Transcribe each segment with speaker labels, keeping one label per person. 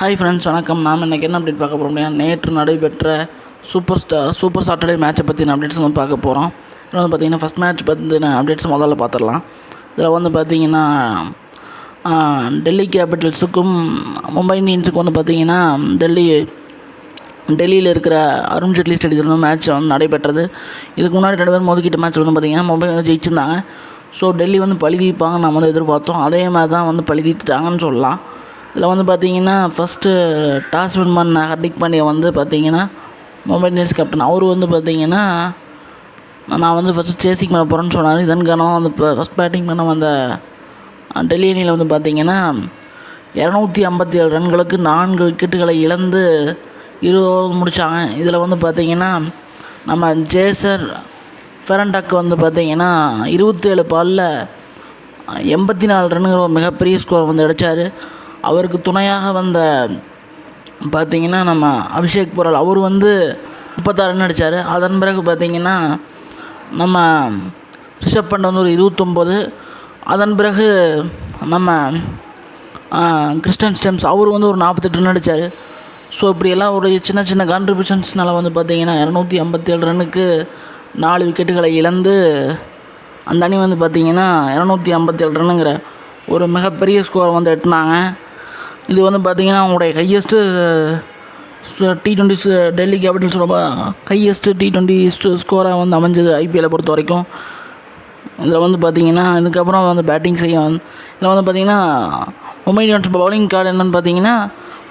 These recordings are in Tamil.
Speaker 1: ஹாய் ஃப்ரெண்ட்ஸ் வணக்கம். நாம் இன்றைக்கி என்ன அப்டேட் பார்க்க போகிறோம் அப்படின்னா நேற்று நடைபெற்ற சூப்பர் ஸ்டார் சூப்பர் சாட்டர்டே மேட்சை பற்றின அப்டேட்ஸ் வந்து பார்க்க போகிறோம் இதில் வந்து பார்த்திங்கன்னா ஃபஸ்ட் மேட்ச் பற்றின அப்டேட்ஸ் முதல்ல பார்த்துடலாம். இதில் வந்து பார்த்திங்கன்னா டெல்லி கேபிட்டல்ஸுக்கும் மும்பை இந்தியன்ஸுக்கும் வந்து பார்த்திங்கன்னா டெல்லி டெல்லியில் இருக்கிற அருண் ஜேட்லி ஸ்டேடியத்தில் வந்து மேட்ச் வந்து நடைபெற்றது. இதுக்கு முன்னாடி ரெண்டு பேரும் மோதிக்கிட்ட மேட்ச் வந்து பார்த்திங்கன்னா மும்பை வந்து ஜெயிச்சிருந்தாங்க. ஸோ டெல்லி வந்து பழுதிப்பாங்க நம்ம வந்து எதிர்பார்த்தோம். அதே மாதிரி தான் வந்து பழுதிட்டாங்கன்னு சொல்லலாம். இதில் வந்து பார்த்திங்கன்னா ஃபஸ்ட்டு டாஸ் வின் பண்ண ஹர்திக் பாண்டியா வந்து பார்த்திங்கன்னா மும்பை இந்தியன்ஸ் கேப்டன் அவர் வந்து பார்த்திங்கன்னா நான் வந்து ஃபஸ்ட்டு சேசிங் பண்ண போகிறேன்னு சொன்னார். இதன் காரணமாக வந்து இப்போ ஃபஸ்ட் பேட்டிங் பண்ண வந்த டெல்லி அணியில் வந்து பார்த்திங்கன்னா இரநூத்தி ஐம்பத்தி ஏழு ரன்களுக்கு நான்கு விக்கெட்டுகளை இழந்து இருபது ஓவர் முடித்தாங்க இதில் வந்து பார்த்திங்கன்னா நம்ம ஜேசர் ஃபெரண்டக் வந்து பார்த்திங்கன்னா இருபத்தேழு பாலில் எண்பத்தி நாலு ரன்னுங்கிற ஒரு மிகப்பெரிய ஸ்கோர் வந்து அடித்தார் அவருக்கு துணையாக வந்த பார்த்திங்கன்னா நம்ம அபிஷேக் பொருள் அவர் வந்து முப்பத்தாறு ரன் அடித்தார் அதன் பிறகு பார்த்திங்கன்னா நம்ம ரிஷப் பண்ட் வந்து ஒரு இருபத்தொம்போது. அதன் பிறகு நம்ம கிறிஸ்டன் ஸ்டெம்ஸ் அவர் வந்து ஒரு நாற்பத்தெட்டு ரன் அடித்தார் ஸோ இப்படியெல்லாம் ஒரு சின்ன சின்ன கான்ட்ரிபியூஷன்ஸ்னால வந்து பார்த்திங்கன்னா இரநூத்தி ஐம்பத்தேழு ரன்னுக்கு நாலு விக்கெட்டுகளை இழந்து அந்த அணி வந்து பார்த்திங்கன்னா இரநூத்தி ஐம்பத்தேழு ரன்னுங்கிற ஒரு மிகப்பெரிய ஸ்கோரை வந்து எட்டினாங்க. இது வந்து பார்த்திங்கன்னா அவங்களுடைய highest T twenty Delhi capitals ரொம்ப ஹையஸ்ட்டு டி டுவெண்ட்டி ஸ்கோராக வந்து அமைஞ்சது ஐபிஎல்லை பொறுத்த வரைக்கும். இதில் வந்து பார்த்திங்கன்னா இதுக்கப்புறம் வந்து பேட்டிங் செய்ய வந்து இதில் வந்து பார்த்திங்கன்னா மும்பை இந்தியன்ஸ் பவுலிங் கார்டு என்னென்னு பார்த்தீங்கன்னா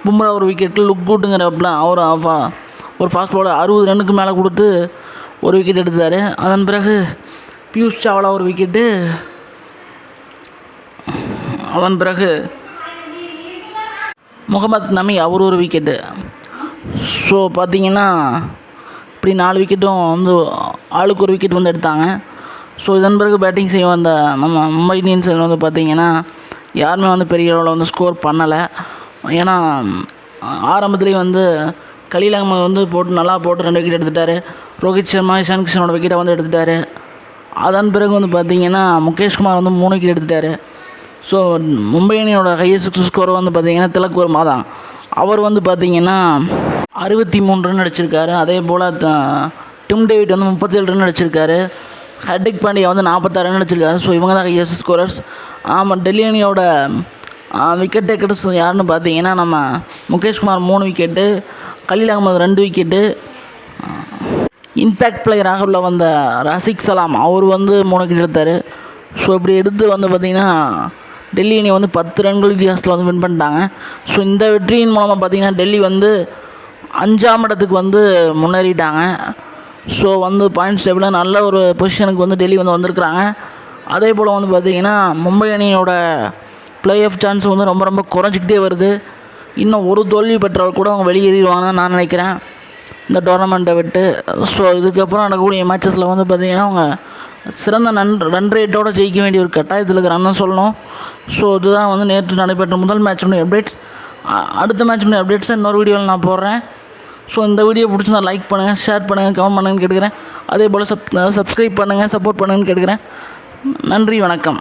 Speaker 1: பும்ரா ஒரு விக்கெட்டு லுக் குட்டுங்கிறப்பல அவர் ஆஃபா- ஒரு ஃபாஸ்ட் பாலர் அறுபது ரன்னுக்கு மேலே கொடுத்து ஒரு விக்கெட் எடுத்தார். அதன் பிறகு பியூஷ் சாவ்லா ஒரு விக்கெட்டு அதன் பிறகு முகமது நமி அவர் ஒரு விக்கெட்டு ஸோ பார்த்தீங்கன்னா இப்படி நாலு விக்கெட்டும் வந்து ஆளுக்கு ஒரு விக்கெட் வந்து எடுத்தாங்க. ஸோ இதன் பிறகு பேட்டிங் செய்ய வந்த நம்ம மும்பை இந்தியன்ஸ் வந்து பார்த்திங்கன்னா யாருமே வந்து பெரிய அளவில் வந்து ஸ்கோர் பண்ணலை. ஏன்னா ஆரம்பத்துலேயே வந்து கலீல் அகமது வந்து போட்டு நல்லா போட்டு ரெண்டு விக்கெட் எடுத்துட்டார். ரோஹித் சர்மா இஷான் கிஷனோட விக்கெட்டை வந்து எடுத்துட்டாரு. அதன் பிறகு வந்து பார்த்திங்கன்னா முகேஷ்குமார் வந்து மூணு விக்கெட் எடுத்துட்டார். ஸோ மும்பை அணியோட ஹையஸ்ட் ஸ்கோர் வந்து பார்த்தீங்கன்னா திலக் வர்மா தான். அவர் வந்து பார்த்தீங்கன்னா அறுபத்தி மூணு ரன் அடிச்சிருக்காரு. அதே போல் டிம் டேவிட் வந்து முப்பத்தேழு ரன் அடிச்சிருக்காரு. ஹர்திக் பாண்டியா வந்து நாற்பத்தாறு ரன் அடிச்சிருக்காரு. ஸோ இவங்க தான் ஹையஸ்ட் ஸ்கோரர்ஸ் ஆமாம் டெல்லி அணியோட விக்கெட் டேக்கர்ஸ் யாருன்னு பார்த்தீங்கன்னா நம்ம முகேஷ்குமார் மூணு விக்கெட்டு கலீல் அகமது ரெண்டு விக்கெட்டு இம்பேக்ட் பிளேயராக உள்ள வந்த ரசிக் சலாம் அவர் வந்து மூணு விக்கெட் எடுத்தார். ஸோ இப்படி எடுத்து வந்து பார்த்திங்கன்னா டெல்லி அணி வந்து பத்து ரன்கள் வித்தியாசத்தில் வந்து வின் பண்ணிட்டாங்க. ஸோ இந்த வெற்றியின் மூலமாக பார்த்திங்கன்னா டெல்லி வந்து அஞ்சாம் இடத்துக்கு வந்து முன்னேறிட்டாங்க. ஸோ வந்து பாயிண்ட்ஸ் டேபிளில் நல்ல ஒரு பொசிஷனுக்கு வந்து டெல்லி வந்து வந்திருக்கிறாங்க. அதே போல் வந்து பார்த்திங்கன்னா மும்பை அணியோட ப்ளே ஆஃப் சான்ஸ் வந்து ரொம்ப ரொம்ப குறைஞ்சிக்கிட்டே வருது. இன்னும் ஒரு தோல்வி பெற்றால் கூட அவங்க வெளியேறிடுவாங்கன்னு நான் நினைக்கிறேன். இந்த டோர்னமெண்ட்டை விட்டு ஸோ இதுக்கப்புறம் நடக்கக்கூடிய மேட்சஸில் வந்து பார்த்திங்கன்னா அவங்க சிறந்த நன் ரன் ரேட்டோட ஜெயிக்க வேண்டிய ஒரு கட்டாயத்தில் இருக்கிறான்னு சொல்லணும். ஸோ இதுதான் வந்து நேற்று நடைபெற்ற முதல் மேட்சுடைய அப்டேட்ஸ் அடுத்த மேட்சுடைய அப்டேட்ஸை இன்னொரு வீடியோவில் நான் போடுறேன். ஸோ இந்த வீடியோ பிடிச்சிருந்தா லைக் பண்ணுங்கள் ஷேர் பண்ணுங்கள் கமெண்ட் பண்ணுங்கன்னு கேட்டுக்கிறேன். அதே போல் சப் சப்ஸ்கிரைப் பண்ணுங்கள் சப்போர்ட் பண்ணுங்கன்னு கேட்டுக்கிறேன். நன்றி வணக்கம்.